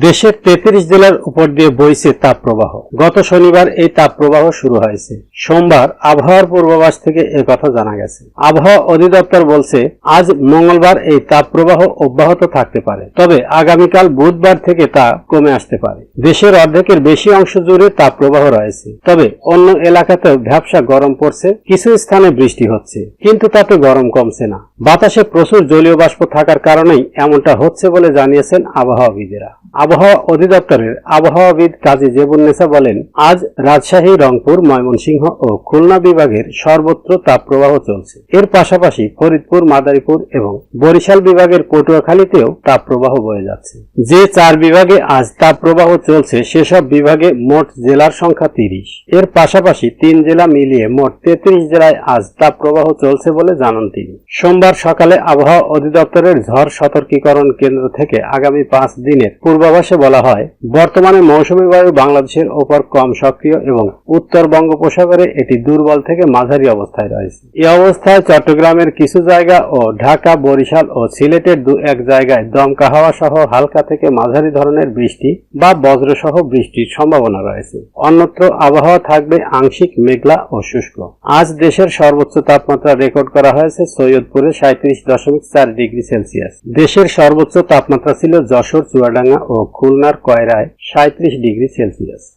দেশের তেত্রিশ জেলার উপর দিয়ে বইছে তাপপ্রবাহ। গত শনিবার এই তাপপ্রবাহ শুরু হয়েছে। সোমবার আবহাওয়ার পূর্বাভাস থেকে কথা জানা গেছে। আবহাওয়া অধিদপ্তর বলছে, আজ মঙ্গলবার এই তাপপ্রবাহ অব্যাহত থাকতে পারে, তবে আগামীকাল বুধবার থেকে তা কমে আসতে পারে। দেশের অর্ধেকের বেশি অংশ জুড়ে তাপপ্রবাহ রয়েছে, তবে অন্য এলাকাতেও ভ্যাবসা গরম পড়ছে, কিছু স্থানে বৃষ্টি হচ্ছে, কিন্তু তাতে গরম কমছে না। বাতাসে প্রচুর জলীয় বাষ্প থাকার কারণেই এমনটা হচ্ছে বলে জানিয়েছেন আবহাওয়াবিদেরা। আবহাওয়া অধিদপ্তরের আবহাওয়াবিদ কাজী জেবুন্নেসা বলেন, আজ রাজশাহী, রংপুর, ময়মনসিংহ ও খুলনা বিভাগের সর্বত্র তাপপ্রবাহ চলছে। এর পাশাপাশি ফরিদপুর, মাদারীপুর এবং বরিশাল বিভাগের পটুয়াখালীতেও তাপপ্রবাহ বয়ে যাচ্ছে। যে চার বিভাগে আজ তাপপ্রবাহ চলছে, সেসব বিভাগে মোট জেলার সংখ্যা তিরিশ। এর পাশাপাশি তিন জেলা মিলিয়ে মোট তেত্রিশ জেলায় আজ তাপপ্রবাহ চলছে বলে জানান তিনি। সোমবার সকালে আবহাওয়া অধিদপ্তরের ঝড় সতর্কীকরণ কেন্দ্র থেকে আগামী পাঁচ দিনের পূর্বাভাসে বলা হয়, বর্তমানে মৌসুমী বায়ু বাংলাদেশের ওপর কম সক্রিয় এবং উত্তর বঙ্গোপসাগরে এটি দুর্বল থেকে মাঝারি অবস্থায় রয়েছে। এই অবস্থায় চট্টগ্রামের কিছু জায়গা ও ঢাকা, বরিশাল ও সিলেটের দু, এক জায়গায় দমকা হাওয়া সহ হালকা থেকে মাঝারি ধরনের বৃষ্টি বা বজ্রসহ বৃষ্টির সম্ভাবনা রয়েছে। অন্যত্র আবহাওয়া থাকবে আংশিক মেঘলা ও শুষ্ক। আজ দেশের সর্বোচ্চ তাপমাত্রা রেকর্ড করা হয়েছে সৈয়দপুরে সাঁত্রিশ দশমিক চার ডিগ্রি সেলসিয়াস। দেশের সর্বোচ্চ তাপমাত্রা ছিল যশোর, চুয়াডাঙ্গা ও খুলনার কয়রায় সাঁত্রিশ ডিগ্রি সেলসিয়াস।